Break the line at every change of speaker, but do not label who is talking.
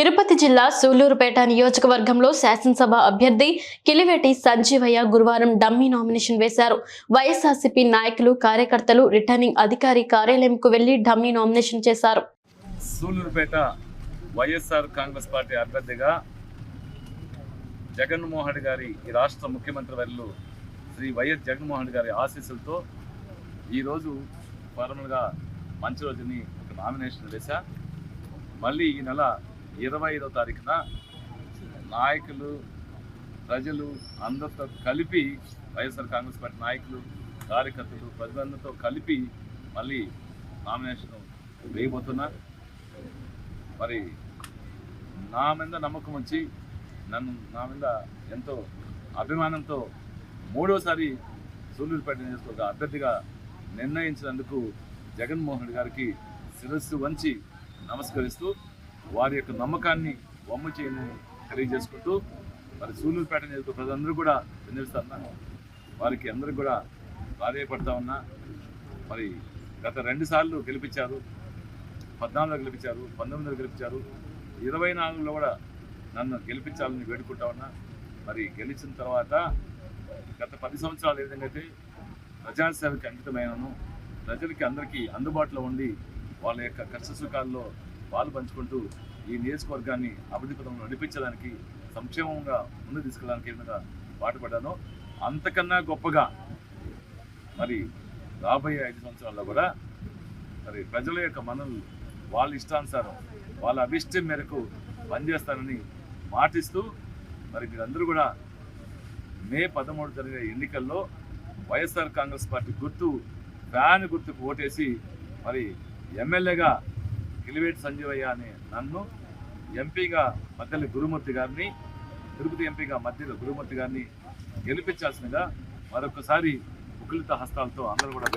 తిరుపతి జిల్లా సూళ్ళూరుపేట నియోజకవర్గంలో శాసనసభ అభ్యర్థి కిలివేటి సంజీవయ్య గురువారం డమ్మీ నామినేషన్ వేశారు. వైఎస్ఆర్సీపీ నాయకులు కార్యకర్తలు రిటర్నింగ్ అధికారి కార్యాలయంకు వెళ్ళి డమ్మీ నామినేషన్ చేశారు.
సూలూరుపేట వైఎస్ఆర్ కాంగ్రెస్ పార్టీ అభ్యర్థిగా జగన్మోహన్ రెడ్డి గారి ఈ రాష్ట్ర ముఖ్యమంత్రి వర్యులు శ్రీ వైఎస్ జగన్మోహన్ రెడ్డి గారి ఆశీస్సులతో ఈరోజు ఫార్మల్గా మంచి రోజుని ఒక నామినేషన్ వేశా. మళ్ళీ ఈ నెల ఇరవై ఐదో తారీఖున నాయకులు ప్రజలు అందరితో కలిపి వైఎస్ఆర్ కాంగ్రెస్ పార్టీ నాయకులు కార్యకర్తలు ప్రజలందరితో కలిపి మళ్ళీ నామినేషన్ వేయబోతున్నా. మరి నా మీద నమ్మకం వచ్చి నన్ను నా మీద ఎంతో అభిమానంతో మూడోసారి సూళ్ళూరుపేట నియోజకవర్గ అభ్యర్థిగా నిర్ణయించినందుకు జగన్మోహన్ రెడ్డి గారికి శిరస్సు వంచి నమస్కరిస్తూ వారి యొక్క నమ్మకాన్ని బొమ్మ చేయని తెలియజేసుకుంటూ మరి సూలూరుపేట నియోజకవర్గ ప్రజలందరూ కూడా వినిపిస్తున్నా వారికి అందరూ కూడా ప్రాధాయపడతా ఉన్నా మరి గత రెండు సార్లు గెలిపించారు పద్నాలుగులో గెలిపించారు పంతొమ్మిదిలో గెలిపించారు ఇరవై నాలుగులో కూడా నన్ను గెలిపించాలని వేడుకుంటా ఉన్నా. మరి గెలిచిన తర్వాత గత పది సంవత్సరాలు ఏ విధంగా అయితే ప్రజాసేవకి అంకితమైనను ప్రజలకి అందరికీ అందుబాటులో ఉండి వాళ్ళ యొక్క కష్ట సుఖాల్లో పాలు పంచుకుంటూ ఈ నియోజకవర్గాన్ని అభివృద్ధి నడిపించడానికి సంక్షేమంగా ముందు తీసుకెళ్ళడానికి పాటుపడ్డాను విధంగా అంతకన్నా గొప్పగా మరి రాబోయే ఐదు సంవత్సరాల్లో కూడా మరి ప్రజల యొక్క మనలు వాళ్ళ ఇష్టానుసారం వాళ్ళ అభిష్టం మేరకు పనిచేస్తానని మాటిస్తూ మరి మీరందరూ కూడా మే పదమూడు జరిగే ఎన్నికల్లో వైఎస్ఆర్ కాంగ్రెస్ పార్టీ గుర్తు ఫ్యాన్ గుర్తుకు ఓటేసి మరి ఎమ్మెల్యేగా కిలివేటి సంజీవయ్య అనే నన్ను ఎంపీగా మధ్యలో గురుమూర్తి గారిని తిరుపతి ఎంపీగా మధ్యలో గురుమూర్తి గారిని గెలిపించాల్సిందిగా మరొకసారి ముకులిత హస్తాలతో అందరూ కూడా